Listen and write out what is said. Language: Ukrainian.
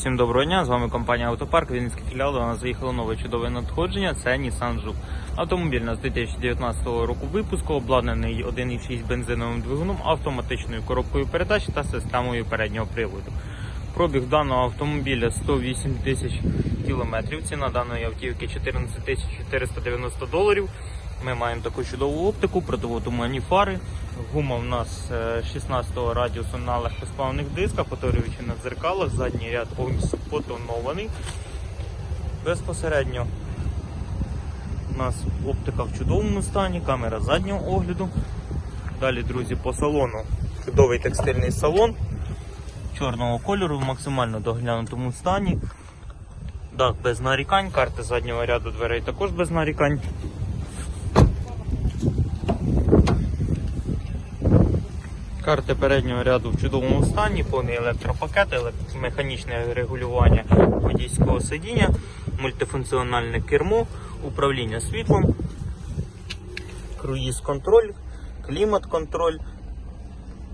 Всім доброго дня, з вами компанія Автопарк, Вінницький філіал. До нас заїхало нове чудове надходження. Це Nissan Juke. Автомобіль з нас 2019 року випуску, обладнаний 1,6 бензиновим двигуном, автоматичною коробкою передач та системою переднього приводу. Пробіг даного автомобіля 108 тисяч кілометрів. Ціна даної автівки 14 тисяч 490 доларів. Ми маємо таку чудову оптику, противотуманні фари. Гума в нас е, 16 радіусу на легкосплавних дисках, фоторюючи на дзеркалах, задній ряд повністю потонований. Безпосередньо у нас оптика в чудовому стані, камера заднього огляду. Далі, друзі, по салону. Чудовий текстильний салон чорного кольору в максимально доглянутому стані. Дах без нарікань, карти заднього ряду дверей також без нарікань. Карти переднього ряду в чудовому стані, повний електропакет, механічне регулювання водійського сидіння, мультифункціональне кермо, управління світлом, круїз-контроль, клімат-контроль,